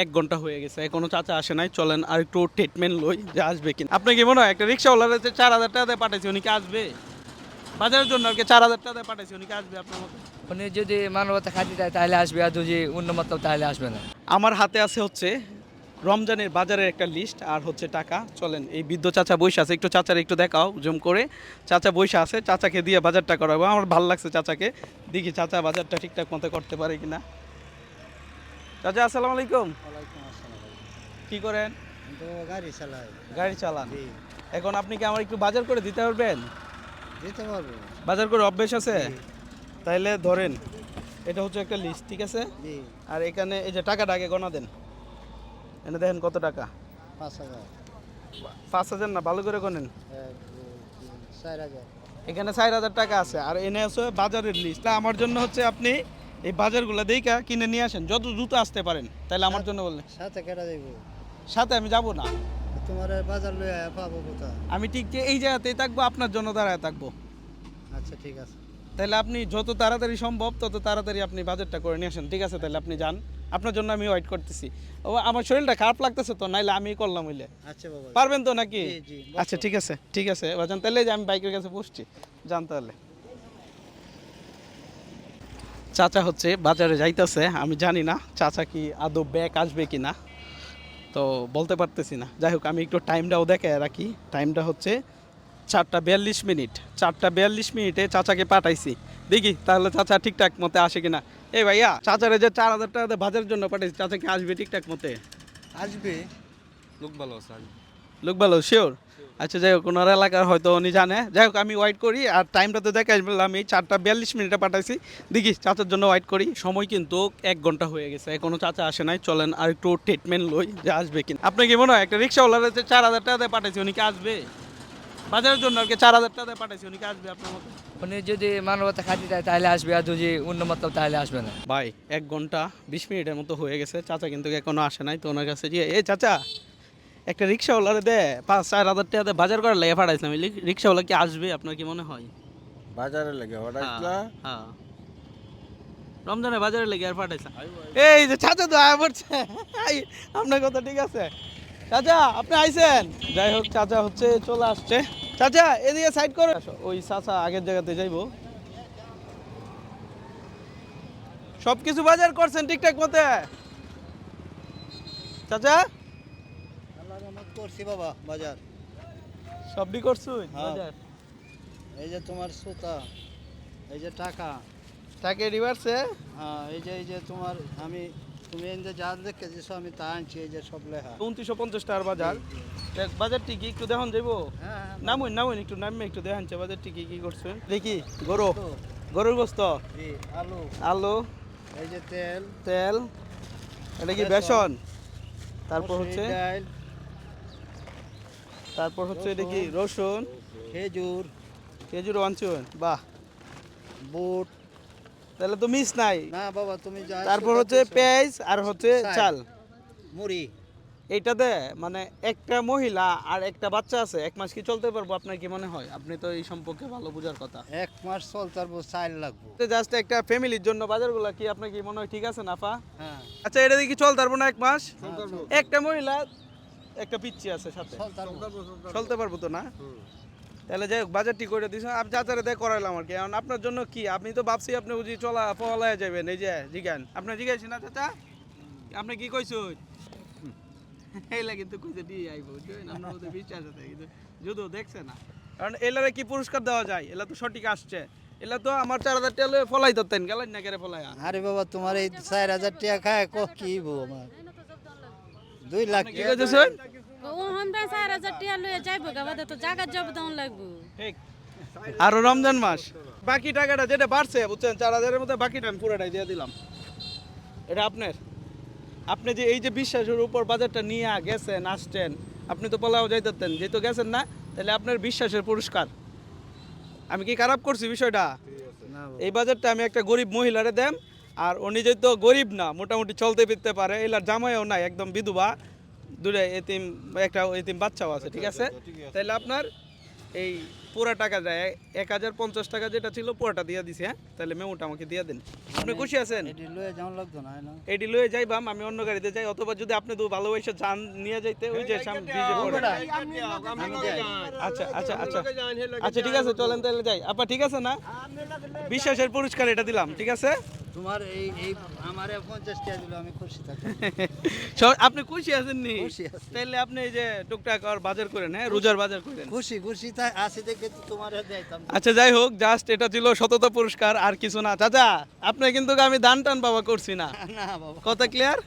এক ঘণ্টা হয়ে গেছে। এখনও চাচা আসে নাই চলেন আর একটু ট্রিটমেন্ট লই যে আসবে কিনা। আপনার কি মনে হয় একটা রিক্সাওয়ালার যে চার হাজার টাকা দিয়ে পাঠাইছে উনি কি আসবে? বাজারের জন্য আর কি চার হাজার টাকা দিয়ে পাঠাইছে উনি কি আসবে আপনার মতো? উনি যদি মানবতা খাতি দেয় তাহলে আসবে আর যদি উন্নত তাহলে আসবে না। আমার হাতে আছে হচ্ছে রমজানের বাজারের একটা লিস্ট আর হচ্ছে টাকা। চলেন এই বৃদ্ধ চাচা বৈশা আছে একটু চাচার একটু দেখাও জুম করে। চাচা বৈশা আছে চাচাকে দিয়ে বাজারটা করাবো। আমার ভালো লাগছে চাচাকে। দেখি চাচা বাজারটা ঠিকঠাক মতো করতে পারে কিনা। চাচা আসসালামু আলাইকুম। কি করেন? তো গাড়ি চালাই। গাড়ি চালান। এখন আপনি কি আমার একটু বাজার করে দিতে পারবেন? দিতে পারব। বাজার করে অভ্যেস আছে? তাইলে ধরেন এটা হচ্ছে একটা লিস্ট ঠিক আছে? আর এখানে এই যে টাকাটা আগে গণা দেন। এনে দেখেন কত টাকা? পাঁচ হাজার। পাঁচ হাজার না ভালো করে গণেন চার হাজার। এখানে চার হাজার টাকা আছে। আর এনে আছে বাজারের লিস্ট আমার জন্য হচ্ছে আপনি এই বাজারগুলো দেখা কিনে নিয়ে আসেন যত দ্রুত আসতে পারেন তাহলে আমার জন্য বললেন। সাথে কেটে দেবো। সাথে আমি যাব না। তোমার বাজার লই আয়া পাবো কোথায়? আমি ঠিক যে এই জায়গাতেই থাকব আপনার জন্য দাঁড়ায় থাকব। আচ্ছা ঠিক আছে। তাহলে আপনি যত তাড়াতাড়ি সম্ভব তত তাড়াতাড়ি আপনি বাজারটা করে নিয়ে আসেন। ঠিক আছে তাহলে আপনি যান। আপনার জন্য আমি ওয়েট করতেছি। ও আমার শরীরটা খারাপ লাগতেছে তো নাইলে আমি করলাম হইলে। আচ্ছা বাবা। পারবেন তো নাকি? জি, জি, আচ্ছা ঠিক আছে ঠিক আছে। বাজান তাহলে যে আমি বাইকের কাছে বসছি। যান তাহলে। চাচা হচ্ছে বাজারে যাইতেছে আমি জানি না চাচা কি আদৌ ব্যাগ আসবে কি না তো বলতে পারতেছি না। যাই হোক আমি একটু টাইমটাও দেখে রাখি। টাইমটা হচ্ছে চারটা বিয়াল্লিশ মিনিট। চারটা বিয়াল্লিশ মিনিটে চাচাকে পাঠাইছি। দেখি তাহলে চাচা ঠিকঠাক মতে আসে কিনা। এ ভাইয়া চাচারে যে চার হাজার টাকা বাজারের জন্য পাঠাইছি চাচা কি আসবে ঠিকঠাক মতে? আসবে। লোক ভালো আছে লোক ভালো শিওর আচ্ছা যাই হোক ওনার এলাকার হয়তো উনি জানে। যাই হোক আমি ওয়েট করি আর টাইমটা তো দেখাই বললাম এই চারটা বিয়াল্লিশ মিনিটে পাঠাইছি। দেখি চাচার জন্য ওয়েট করি। সময় কিন্তু এক ঘণ্টা হয়ে গেছে এখনও চাচা আসে নাই চলেন আর একটু ট্রিটমেন্ট লই যে আসবে কিনা। আপনার কি মনে হয় একটা রিক্সাওয়ালার যে চার হাজার টাকা দিয়ে পাঠাইছি উনি কি আসবে? বাজারের জন্য আর কি চার হাজার টাকা দিয়ে পাঠাইছি উনি কি আসবে আপনার মতো? উনি যদি মানবতা খাতি দেয় তাহলে আসবে আর যদি উন্নত তাহলে আসবে না। ভাই এক ঘণ্টা বিশ মিনিটের মতো হয়ে গেছে চাচা কিন্তু এখনও আসে নাই তো ওনার কাছে গিয়ে এই চাচা একটা রিক্সাওয়ালারে দে পাঁচ চার হাজার টাকা দিয়ে বাজার করার লেগে পাঠাইছিলাম। রিক্সাওয়ালা কি আসবে? আপনার কি মনে হয়? বাজারে লাগে অর্ডার হ্যাঁ, হ্যাঁ। রমজানে বাজারে লেগে আর পাঠাইছিলাম এই যে চাচা তো আয়া পড়ছে। আপনার কথা ঠিক আছে। চাচা আপনি আইছেন? যাই হোক চাচা হচ্ছে চলে আসছে। চাচা এদিকে সাইড করে ওই চাচা আগের জায়গাতে যাইবো। সব কিছু বাজার করছেন ঠিকঠাক মতে? চাচা? করছি বাবা বাজার। হ্যাঁ। বাজার। এই যে তোমার সুতা এই যে টাকা। রিভার্সে হ্যাঁ এই যে এই যে তোমার আমি তুমি এই যে যা দেখে আমি তা আনছি এই যে সব লেখা। উনত্রিশশো পঞ্চাশ টাকার বাজার। দেখ, বাজারটি কি একটু দেখান যাইবো? হ্যাঁ নামুন নামুন একটু নামে একটু দেখানছে বাজারটি কি কি করছেন? দেখি গরু। গরুর গোস্ত। আলু। আলু। এই যে তেল। তেল। এটা কি বেসন। তারপর হচ্ছে? তারপর হচ্ছে এটা কি? রসুন। খেজুর। খেজুর আনছুন বাহ। বুট। তাহলে তো মিস নাই। না বাবা তুমি যা তারপর হচ্ছে পেঁয়াজ আর হচ্ছে চাল। মুড়ি। এইটাতে মানে একটা মহিলা আর একটা বাচ্চা আছে এক মাস কি চলতে পারব? আপনার কি মনে হয়? আপনি তো এই সম্পর্কে ভালো বোঝার কথা। এক মাস চল তারপর চাল লাগবো। জাস্ট একটা ফ্যামিলির জন্য বাজারগুলো কি আপনার কি মনে হয় ঠিক আছে নাফা হ্যাঁ। আচ্ছা এটা দেখি চলতে পারব না এক মাস? একটা মহিলা একটা পিচ্ছি আছে সাথে। চলতে পারব তো না? তাহলে যাই হোক বাজারটি করে দিস। আপনি চাচারে দেখ করাইলাম আর কি। এখন আপনার জন্য কি? আপনি তো ভাবছি আপনি বুঝি চলা পলায় যাবেন। এই যে জিজ্ঞান আপনি জিজ্ঞাসি না চাচা? আপনি কি কইছেন এইলা কিন্তু কইছে দিয়ে আইব বুঝছেন আপনার বিশ্বাস আছে কিন্তু যদিও দেখছে না। কারণ এলারে কি পুরস্কার দেওয়া যায়? এলা তো সঠিক আসছে। এলা তো আমার চার হাজার টাকা ফলাই ধরতেন গেলেন না কেরে ফলাই আরে বাবা তোমার এই চার হাজার টাকা খায় ক কি বউ আমার? দুই লাখ কি কইতেছেন? ও আমরা চার হাজার টিয়া লয়ে যাইবো গাবাদে তো জাগার জব লাগবো। ঠিক। আরও রমজান মাস বাকি টাকাটা যেটা বাড়ছে বুঝছেন চার হাজারের মধ্যে বাকিটা আমি পুরোটাই দিয়ে দিলাম। এটা আপনার। আপনি যে এই যে বিশ্বাসের উপর বাজারটা নিয়ে গেছেন আসছেন আপনি তো পলাও যাইতেন যেহেতু গেছেন না তাহলে আপনার বিশ্বাসের পুরস্কার। আমি কি খারাপ করছি বিষয়টা? এই বাজারটা আমি একটা গরিব মহিলারে দেম আর উনি যেহেতু গরিব না মোটামুটি চলতে ফিরতে পারে এলার জামাইও নাই একদম বিধবা। দূরে এতিম একটা এতিম বাচ্চাও আছে ঠিক আছে? তাহলে আপনার এই পুরো টাকা যায় এক হাজার পঞ্চাশ টাকা যেটা ছিল পুরোটা দিয়ে দিছি হ্যাঁ? তাহলে মেমোটা আমাকে দিয়ে দেন। আপনি খুশি আছেন? এটি লয়ে যাইবাম আমি অন্য গাড়িতে যাই অথবা যদি আপনি দু ভালোবাসে যান নিয়ে যাইতে ওই যে আচ্ছা আচ্ছা আচ্ছা। আচ্ছা ঠিক আছে চলেন তাহলে যাই। আপা ঠিক আছে না? বিশ্বাসের পুরস্কার এটা দিলাম ঠিক আছে? তোমার এই এই আমারে পঞ্চাশ টাকা দিলো আমি খুশি থাকি। আপনি খুশি আছেন নি খুশি আছি। তাহলে আপনি এই যে টুকটাক আর বাজার করেন হ্যাঁ? রোজার বাজার করেন। খুশি খুশি তাই আছে দেখে তোমারে দেইতাম আচ্ছা যাই হোক জাস্ট এটা ছিল সততা পুরস্কার আর কিছু না। চাচা আপনি কিন্তু আমি দান টান বাবা করছি না। না বাবা। কথা ক্লিয়ার